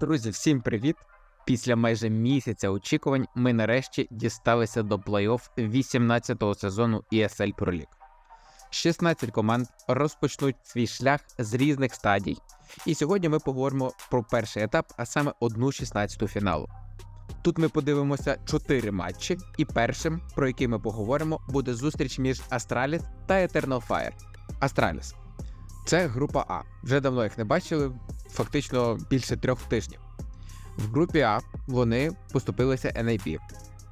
Друзі, всім привіт! Після майже місяця очікувань ми нарешті дісталися до плей-офф 18-го сезону ESL Pro League. 16 команд розпочнуть свій шлях з різних стадій. І сьогодні ми поговоримо про перший етап, а саме одну 16-ту фіналу. Тут ми подивимося 4 матчі, і першим, про який ми поговоримо, буде зустріч між Astralis та Eternal Fire. Astralis це група А. Вже давно їх не бачили, фактично більше трьох тижнів. В групі А вони поступилися NIP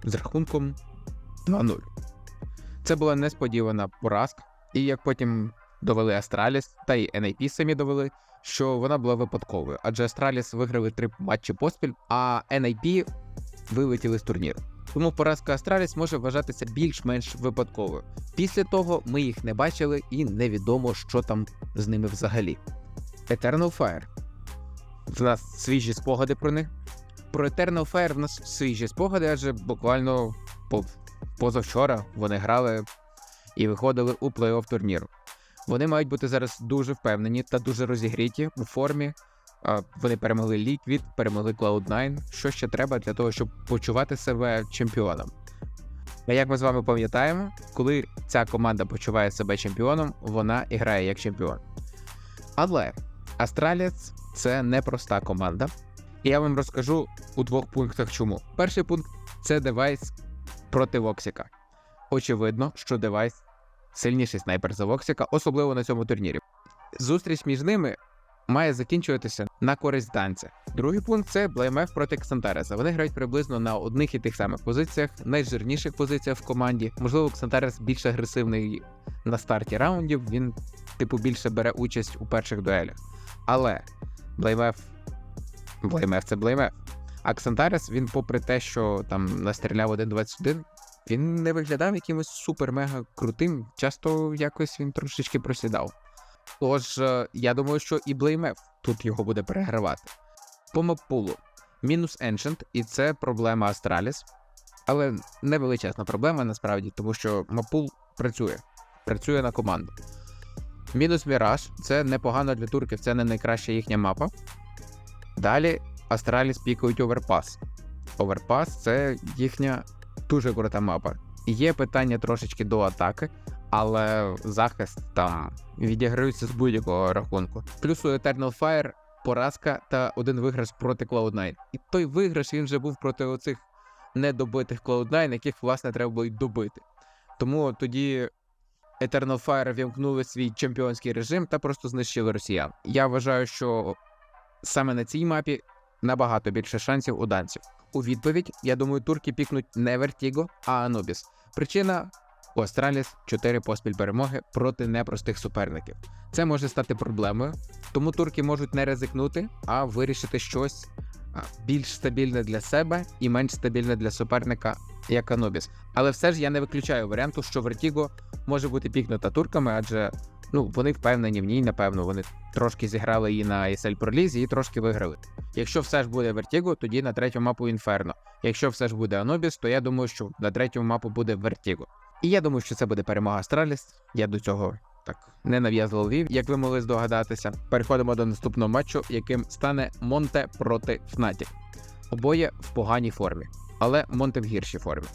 з рахунком 2-0. Це була несподівана поразка, і як потім довели Астраліс, та й NIP самі довели, що вона була випадковою, адже Астраліс виграли три матчі поспіль, а NIP вилетіли з турніру. Тому поразка Астраліс може вважатися більш-менш випадковою. Після того ми їх не бачили і невідомо, що там з ними взагалі. Eternal Fire. В нас свіжі спогади про них. Про Eternal Fire в нас свіжі спогади, адже буквально позавчора вони грали і виходили у плей-офф турніру. Вони мають бути зараз дуже впевнені та дуже розігріті у формі. Вони перемогли Liquid, перемогли Cloud9. Що ще треба для того, щоб почувати себе чемпіоном? А як ми з вами пам'ятаємо, коли ця команда почуває себе чемпіоном, вона і грає як чемпіон. Але Астраліц це непроста команда. І я вам розкажу у двох пунктах чому. Перший пункт це девайс проти Воксіка. Очевидно, що девайс сильніший снайпер за Воксіка, особливо на цьому турнірі. Зустріч між ними має закінчуватися на користь данця. Другий пункт це BlameF проти Ксантареса. Вони грають приблизно на одних і тих самих позиціях, найжирніших позиціях в команді. Можливо, Ксантарес більш агресивний на старті раундів. Він, типу, більше бере участь у перших дуелях. Але BlameF BlameF це BlameF. А він, попри те, що там настріляв 1.21, він не виглядав якимось супер-мега крутим. Часто якось він трошечки просідав. Тож, е, я думаю, що і BlameF тут його буде перегравати. По маппулу мінус Ancient, і це проблема Astralis. Але не величезна проблема насправді, тому що маппул працює, працює на команду. Мінус Міраж це непогано для турків, це не найкраща їхня мапа. Далі Astralis пікають Overpass. Overpass це їхня дуже крута мапа. Є питання трошечки до атаки, але захист там відіграються з будь-якого рахунку. Плюс у Eternal Fire поразка та один виграш проти Cloud9. І той виграш він вже був проти оцих недобитих Cloud9, яких, власне, треба було й добити. Тому тоді Eternal Fire вімкнули свій чемпіонський режим та просто знищили росіян. Я вважаю, що саме на цій мапі набагато більше шансів у данців. У відповідь, я думаю, турки пікнуть не Vertigo, а Anubis. Причина у Астраліс 4 поспіль перемоги проти непростих суперників. Це може стати проблемою, тому турки можуть не ризикнути, а вирішити щось більш стабільне для себе і менш стабільне для суперника, як Анубіс. Але все ж я не виключаю варіанту, що Vertigo може бути пікнута турками, адже ну вони впевнені в ній, напевно, вони трошки зіграли її на ESL Pro League і трошки виграли. Якщо все ж буде Vertigo, тоді на третю мапу Інферно. Якщо все ж буде Anubis, то я думаю, що на третю мапу буде Vertigo. І я думаю, що це буде перемога Астраліс. Я до цього так не нав'язливо вів, як ви могли здогадатися. Переходимо до наступного матчу, яким стане Монте проти Фнаті. Обоє в поганій формі, але Монте в гіршій формі.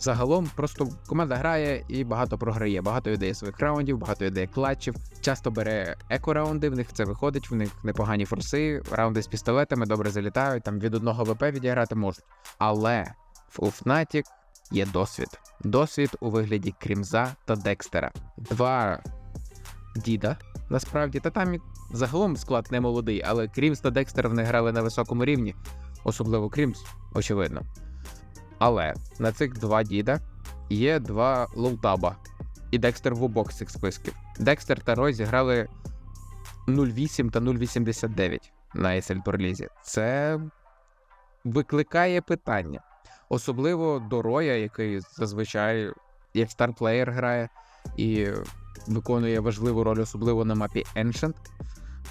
Загалом просто команда грає і багато програє, багато віддає своїх раундів, багато віддає клатчів, часто бере еко-раунди, в них це виходить, в них непогані форси, раунди з пістолетами добре залітають, там від одного ВП відіграти можуть. Але у Fnatic є досвід. Досвід у вигляді Крімза та Декстера. Два діда, насправді, та там загалом склад не молодий, але Крімс та Декстер вони грали на високому рівні, особливо Крімс, очевидно. Але на цих два діда є два лоутаба, і Декстер в обох цих списків. Декстер та Рой зіграли 0,8 та 0,89 на Pro Це викликає питання. Особливо до Роя, який зазвичай як старплеєр грає і виконує важливу роль, особливо на мапі Ancient.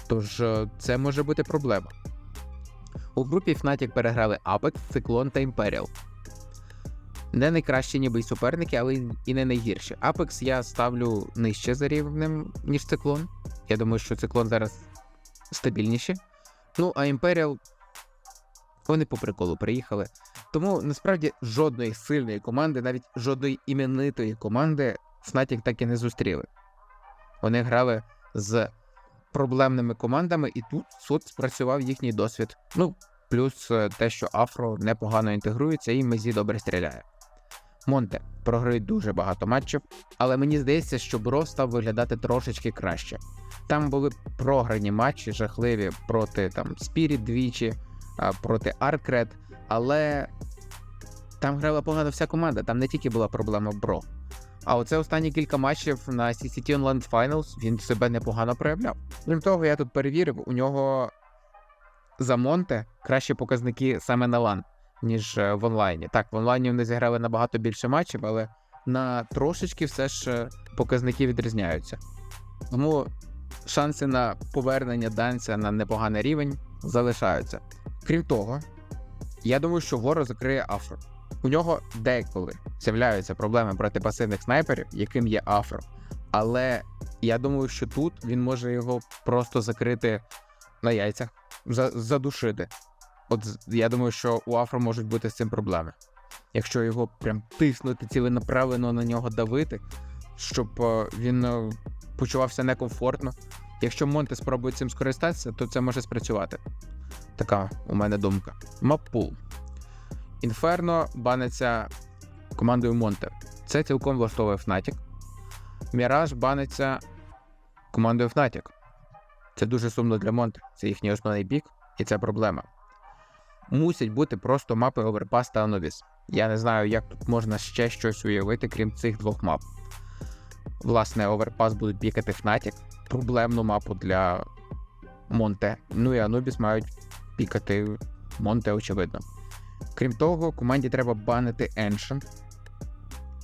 Тож е, це може бути проблема. У групі Fnatic переграли Apex, Cyclone та Imperial. Не найкращі ніби й суперники, але і не найгірші. Apex я ставлю нижче за рівнем, ніж Циклон. Я думаю, що Циклон зараз стабільніші. Ну, а Imperial Вони по приколу приїхали. Тому насправді жодної сильної команди, навіть жодної іменитої команди Fnatic так і не зустріли. Вони грали з проблемними командами, і тут суд спрацював їхній досвід. Ну, плюс е, те, що Афро непогано інтегрується і Мезі добре стріляє. Монте програють дуже багато матчів, але мені здається, що Бро став виглядати трошечки краще. Там були програні матчі, жахливі проти там Spirit двічі, проти Аркред, але там грала погано вся команда, там не тільки була проблема Бро. А оце останні кілька матчів на CCT Online Finals він себе непогано проявляв. Крім того, я тут перевірив, у нього за Монте кращі показники саме на LAN, ніж е, в онлайні. Так, в онлайні вони зіграли набагато більше матчів, але на трошечки все ж е, показники відрізняються. Тому шанси на повернення данця на непоганий рівень залишаються. Крім того, я думаю, що Воро закриє Афро. У нього деколи з'являються проблеми проти пасивних снайперів, яким є Афро. Але я думаю, що тут він може його просто закрити на яйцях, задушити. От я думаю, що у Афро можуть бути з цим проблеми. Якщо його прям тиснути ціленаправлено на нього давити, щоб е, він е, почувався некомфортно. Якщо Монте спробує цим скористатися, то це може спрацювати. Така у мене думка. Маппул. Інферно баниться командою Монте. Це цілком влаштовує Fnatic. Міраж баниться командою Fnatic. Це дуже сумно для Монте. Це їхній основний бік, і це проблема. Мусять бути просто мапи Overpass та Anubis. Я не знаю, як тут можна ще щось уявити, крім цих двох мап. Власне, Overpass будуть пікати Fnatic, проблемну мапу для Монте. Ну і Anubis мають пікати Монте, очевидно. Крім того, команді треба банити Ancient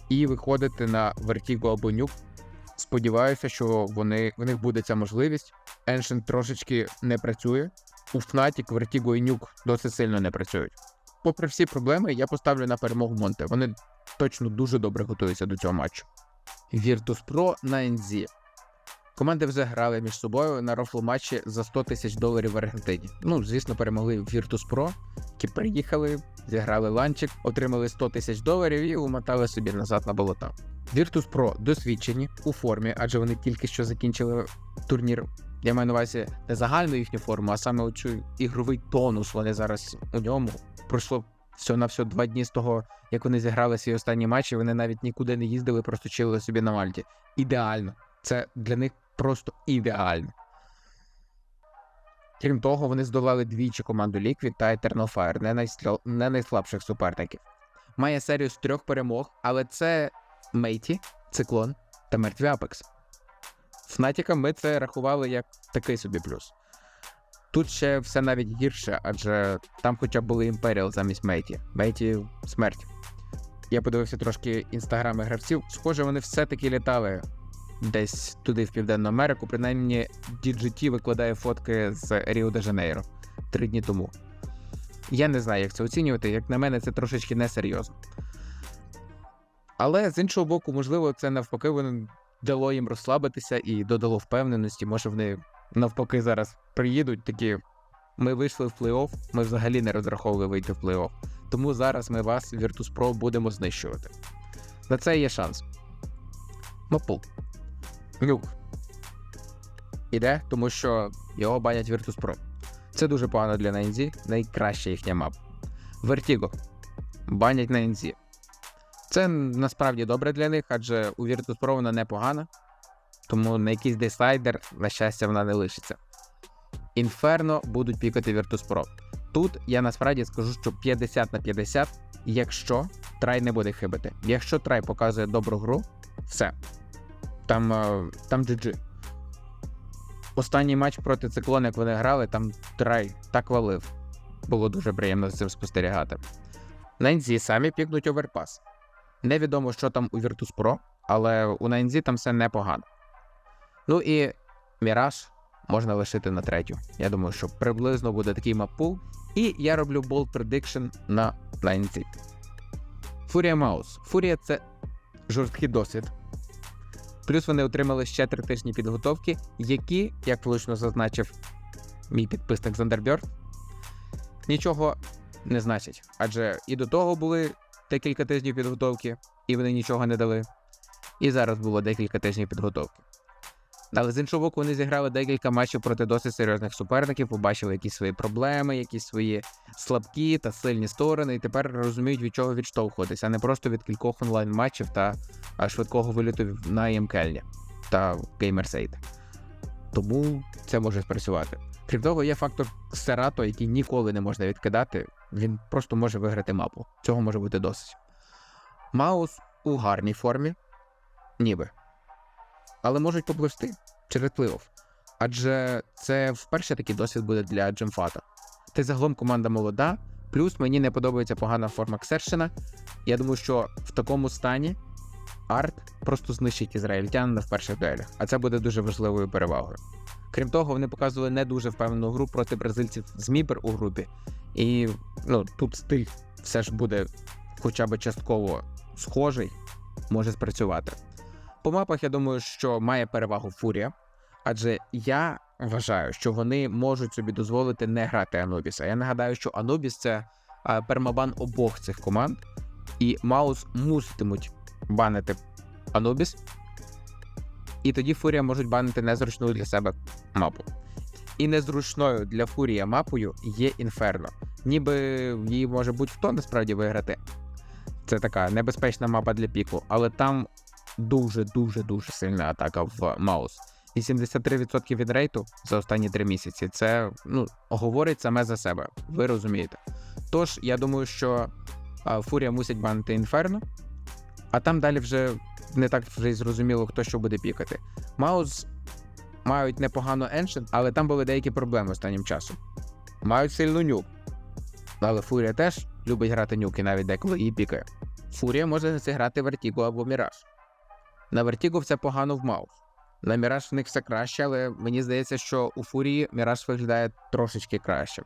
і виходити на Vertigo або Nuke. Сподіваюся, що вони, в них буде ця можливість. Ancient трошечки не працює. У Fnatic, Vertigo і Nuke досить сильно не працюють. Попри всі проблеми, я поставлю на перемогу Монте. Вони точно дуже добре готуються до цього матчу. Virtus.pro на NZ. Команди вже грали між собою на рофл матчі за 100 тисяч доларів в Аргентині. Ну, звісно, перемогли Virtus.pro, які приїхали, зіграли ланчик, отримали 100 тисяч доларів і умотали собі назад на болота. Virtus.pro досвідчені у формі, адже вони тільки що закінчили турнір. Я маю на увазі не загальну їхню форму, а саме оцю ігровий тонус. Вони зараз у ньому пройшло все на все два дні з того, як вони зіграли свій останній матч, і вони навіть нікуди не їздили, просто чилили собі на Мальті. Ідеально. Це для них просто ідеально. Крім того, вони здолали двічі команду Liquid та Eternal Fire, не, найсля... не найслабших суперників. Має серію з трьох перемог, але це Мейті, Циклон та Мертві Апекс. Фнатіка ми це рахували як такий собі плюс. Тут ще все навіть гірше, адже там хоча б були Імперіал замість Мейті. Мейті смерть. Я подивився трошки інстаграми гравців. Схоже, вони все-таки літали десь туди, в Південну Америку. Принаймні, DGT викладає фотки з Ріо де Жанейро три дні тому. Я не знаю, як це оцінювати. Як на мене, це трошечки несерйозно. Але з іншого боку, можливо, це навпаки воно дало їм розслабитися і додало впевненості. Може, вони навпаки зараз приїдуть такі. Ми вийшли в плей-офф, ми взагалі не розраховували вийти в плей-офф. Тому зараз ми вас, Virtus.pro, будемо знищувати. На це є шанс. Мапул. Люк. Іде, тому що його банять Virtus.pro. Це дуже погано для NZ, найкраща їхня мапа. Vertigo. Банять NZ. Це насправді добре для них, адже у Virtus.pro вона непогана, тому на якийсь десайдер, на щастя, вона не лишиться. Inferno будуть пікати Virtus.pro. Тут я насправді скажу, що 50 на 50, якщо трай не буде хибити. Якщо трай показує добру гру, все. Там, е, там GG. Останній матч проти циклона, як вони грали, там трай так валив. Було дуже приємно з цим спостерігати. Нензі самі пікнуть оверпас. Невідомо, що там у Virtus.pro, але у Нензі там все непогано. Ну і Міраж можна лишити на третю. Я думаю, що приблизно буде такий маппул. І я роблю болт prediction на Нензі. Фурія Маус. Фурія це жорсткий досвід. Плюс вони отримали ще три тижні підготовки, які, як влучно зазначив мій підписник Зандербьорд, нічого не значить. Адже і до того були декілька тижнів підготовки, і вони нічого не дали. І зараз було декілька тижнів підготовки. Але з іншого боку, вони зіграли декілька матчів проти досить серйозних суперників, побачили якісь свої проблеми, якісь свої слабкі та сильні сторони, і тепер розуміють, від чого відштовхуватися, а не просто від кількох онлайн-матчів та швидкого виліту на ЄМКЛі та Геймерсейд. Тому це може спрацювати. Крім того, є фактор Серато, який ніколи не можна відкидати. Він просто може виграти мапу. Цього може бути досить. Маус у гарній формі, ніби. Але можуть попливти через плей-офф. Адже це вперше такий досвід буде для Джемфата. Та загалом команда молода, плюс мені не подобається погана форма Ксершина. Я думаю, що в такому стані арт просто знищить ізраїльтян в перших дуелях, а це буде дуже важливою перевагою. Крім того, вони показували не дуже впевнену гру проти бразильців з Мібер у групі. І ну, тут стиль все ж буде хоча б частково схожий, може спрацювати. По мапах я думаю, що має перевагу Фурія, адже я вважаю, що вони можуть собі дозволити не грати Анубіса. Я нагадаю, що Анубіс це пермабан обох цих команд, і Маус муситимуть банити Анубіс, і тоді Фурія можуть банити незручну для себе мапу. І незручною для Фурія мапою є Інферно. Ніби її може будь-хто насправді виграти. Це така небезпечна мапа для піку, але там дуже-дуже дуже сильна атака в Маус. 83% від рейту за останні 3 місяці. Це ну, говорить саме за себе. Ви розумієте. Тож, я думаю, що Фурія мусить банити Інферно, а там далі вже не так вже й зрозуміло, хто що буде пікати. Маус мають непогану Ancient, але там були деякі проблеми останнім часом. Мають сильну нюк. Але Фурія теж любить грати нюки, навіть деколи її пікає. Фурія може зіграти Вертіго або Міраж. На Вертіго все погано в Маус. На Міраж в них все краще, але мені здається, що у Фурії Міраж виглядає трошечки краще.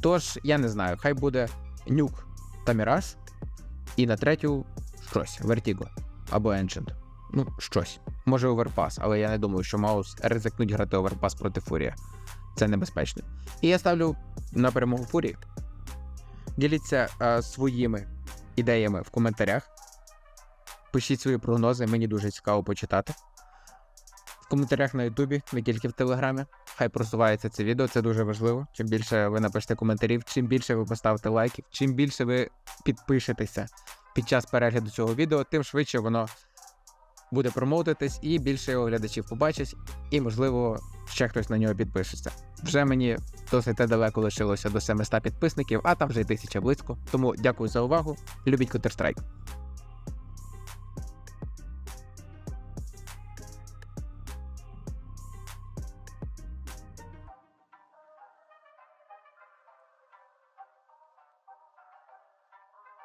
Тож, я не знаю, хай буде нюк та Міраж, і на третю щось Вертіго або Ancient. Ну, щось. Може оверпас, але я не думаю, що Маус ризикнуть грати оверпас проти Фурія. Це небезпечно. І я ставлю на перемогу Фурії. Діліться е, своїми ідеями в коментарях. Пишіть свої прогнози, мені дуже цікаво почитати. В коментарях на Ютубі, не тільки в Телеграмі. Хай просувається це відео, це дуже важливо. Чим більше ви напишете коментарів, чим більше ви поставите лайків, чим більше ви підпишетеся під час перегляду цього відео, тим швидше воно буде промоутитись і більше його глядачів побачить, і, можливо, ще хтось на нього підпишеться. Вже мені досить далеко лишилося до 700 підписників, а там вже й тисяча близько. Тому дякую за увагу. Любіть Counter-Strike.